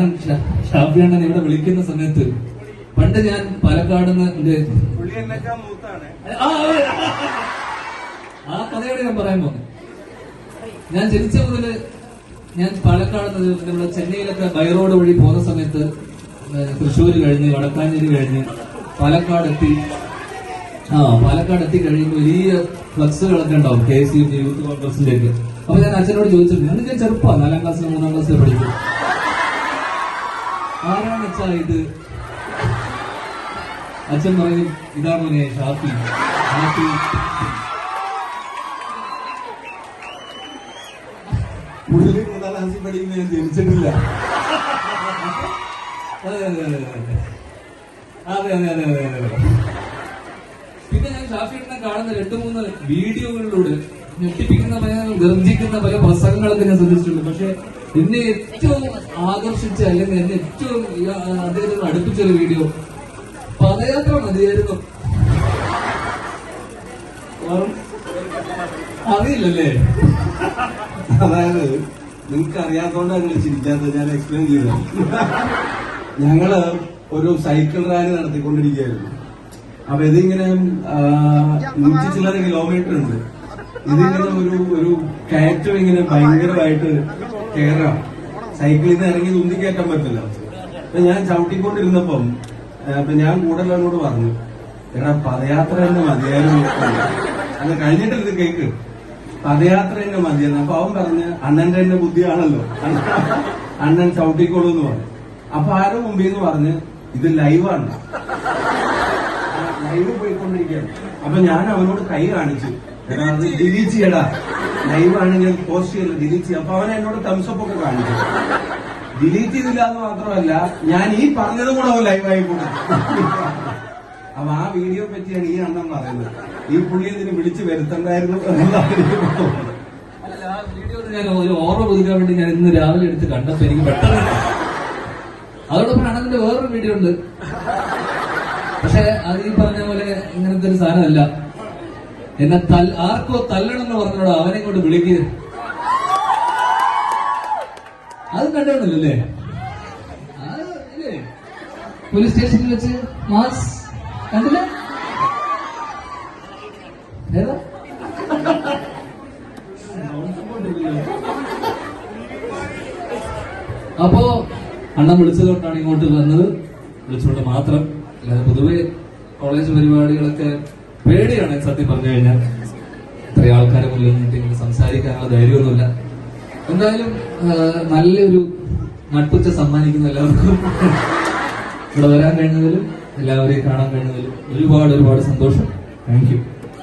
അണ്ണൻ ഷാഫിയാണ് ഷാഫി അണ്ണൻ ഇവിടെ വിളിക്കുന്ന സമയത്ത് പണ്ട് ഞാൻ പാലക്കാട് നിന്ന് ആ, കഥയോടെ ഞാൻ പറയാൻ പോകുന്നു. ഞാൻ ജനിച്ച മുതൽ ഞാൻ പാലക്കാട് നമ്മുടെ ചെന്നൈയിലൊക്കെ ബൈറോഡ് വഴി പോകുന്ന സമയത്ത് തൃശ്ശൂർ കഴിഞ്ഞ് വടക്കാഞ്ചേരി കഴിഞ്ഞ് പാലക്കാട് എത്തി ആ പാലക്കാട് എത്തി കഴിയുമ്പോൾ വലിയ ഫ്ലക്സുകളൊക്കെ ഉണ്ടാവും കെ യു യൂത്ത് കോൺഗ്രസിന്റെ ഒക്കെ അപ്പൊ ഞാൻ അച്ഛനോട് ചോദിച്ചിട്ടുണ്ട് ഞാൻ ചെറുപ്പമാണ് നാലാം ക്ലാസ്സിൽ മൂന്നാം ക്ലാസ്സിൽ പഠിക്കും ആരാണ് അച്ഛാ ഇത്? അച്ഛൻ പറയും ഇതാണ് മോനെ ഷാഫി. ഷാഫി. കൂടുതൽ മൂന്നാം ക്ലാസ്സിൽ പഠിക്കുന്ന ഞാൻ ജനിച്ചിട്ടില്ല. അതെ അതെ അതെ അതെ അതെ. പിന്നെ ഞാൻ ഷാഫിയുടെ കാണുന്ന രണ്ട് മൂന്ന് വീഡിയോകളിലൂടെ ഞെട്ടിപ്പിക്കുന്ന പല ഗർജിക്കുന്ന പല പ്രസംഗങ്ങളൊക്കെ ഞാൻ ശ്രദ്ധിച്ചിട്ടുണ്ട്. പക്ഷെ എന്നെ ഏറ്റവും ആകർഷിച്ച അല്ലെങ്കിൽ എന്നെ ഏറ്റവും അദ്ദേഹത്തിന് അടുപ്പിച്ച ഒരു വീഡിയോ പദയാത്ര മതിയായിരുന്നു. അറിയില്ലല്ലേ? അതായത് നിങ്ങൾക്ക് അറിയാത്തോണ്ടാണ് നിങ്ങൾ ചിരിക്കാത്തത് ഞാൻ എക്സ്പ്ലെയിൻ ചെയ്തത് ഞങ്ങൾ ഒരു സൈക്കിൾ റാലി നടത്തിക്കൊണ്ടിരിക്കുകയായിരുന്നു. അപ്പൊ ഇതിങ്ങനെ നൂറ്റി ചില്ലറ കിലോമീറ്റർ ഉണ്ട്. ഇതിങ്ങനെ ഒരു ഒരു കയറ്റം ഇങ്ങനെ ഭയങ്കരമായിട്ട് കയറാം സൈക്കിളിൽ നിന്ന് ഇറങ്ങി തുന്തിക്കയറ്റാൻ കയറ്റാൻ പറ്റില്ല. അപ്പൊ ഞാൻ ചവിട്ടിക്കൊണ്ടിരുന്നപ്പം അപ്പൊ ഞാൻ കൂടുതലോട് പറഞ്ഞു എടാ പദയാത്ര തന്നെ മതിയായിരുന്നു അത് കഴിഞ്ഞിട്ടില്ല കേക്ക്. പദയാത്ര തന്നെ മതിയായിരുന്നു. അപ്പൊ അവൻ പറഞ്ഞ് അണ്ണന്റെ തന്നെ ബുദ്ധിയാണല്ലോ. അണ്ണൻ ചവിട്ടിക്കോളൂ എന്ന് പറഞ്ഞു. അപ്പൊ ആരോ മുമ്പിൽ നിന്ന് പറഞ്ഞ് ഇത് ലൈവാണ്. ലൈവ് പോയിക്കൊണ്ടിരിക്കുകയാണ്. അപ്പൊ ഞാൻ അവനോട് കൈ കാണിച്ചു എടാ അത് ഡിലീറ്റ് ചെയ്യടാ. ലൈവ് ആണ് ഞാൻ പോസ്റ്റ് ചെയ്യല്ല ഡിലീറ്റ് ചെയ്യാം. അപ്പൊ അവൻ എന്നോട് തംസപ്പ് ഒക്കെ കാണിച്ചു ഡിലീറ്റ് ചെയ്തില്ല എന്ന് മാത്രമല്ല ഞാൻ ഈ പറഞ്ഞതും കൂടെ അവൻ ലൈവായി കൂടെ അപ്പൊ ആ വീഡിയോ പറ്റിയാണ് ഈ അണ്ണൻ പറയുന്നത്. ഈ പുള്ളി ഇതിന് വിളിച്ചു വരുത്തണ്ടായിരുന്നു അല്ല ആ വീഡിയോ ഞാൻ ഒരു ഓർമ്മ പുതുക്കാൻ വേണ്ടി ഞാൻ ഇന്ന് രാവിലെ എടുത്ത് കണ്ടപ്പോ എനിക്ക് പെട്ടെന്ന് അതോടൊപ്പം അണ്ണന്റെ വേറൊരു വീഡിയോ ഉണ്ട്. പക്ഷെ അത് ഈ പറഞ്ഞ പോലെ ഇങ്ങനത്തെ ഒരു സാധനമല്ല. എന്നെ ആർക്കോ തല്ലണം എന്ന് പറഞ്ഞോട് അവനെ കൊണ്ട് വിളിക്കുക അത് കണ്ടോണ്ടല്ലേ പോലീസ് സ്റ്റേഷനിൽ വെച്ച് മാസ് അപ്പോ അണ്ണൻ വിളിച്ചതുകൊണ്ടാണ് ഇങ്ങോട്ട് വന്നത്. വിളിച്ചുകൊണ്ട് മാത്രം. അല്ലാതെ പൊതുവെ കോളേജ് പരിപാടികളൊക്കെ പേടിയാണ് സത്യം പറഞ്ഞു കഴിഞ്ഞാൽ. ഇത്രയും ആൾക്കാരെ മുന്നിൽ നിന്നിട്ട് ഇങ്ങനെ സംസാരിക്കാനുള്ള ധൈര്യമൊന്നുമില്ല. എന്തായാലും നല്ലൊരു നട്ടുച്ച സമ്മാനിക്കുന്ന എല്ലാവർക്കും. ഇവിടെ വരാൻ കഴിഞ്ഞതിലും എല്ലാവരെയും കാണാൻ കഴിഞ്ഞതിലും ഒരുപാട് ഒരുപാട് സന്തോഷം. താങ്ക്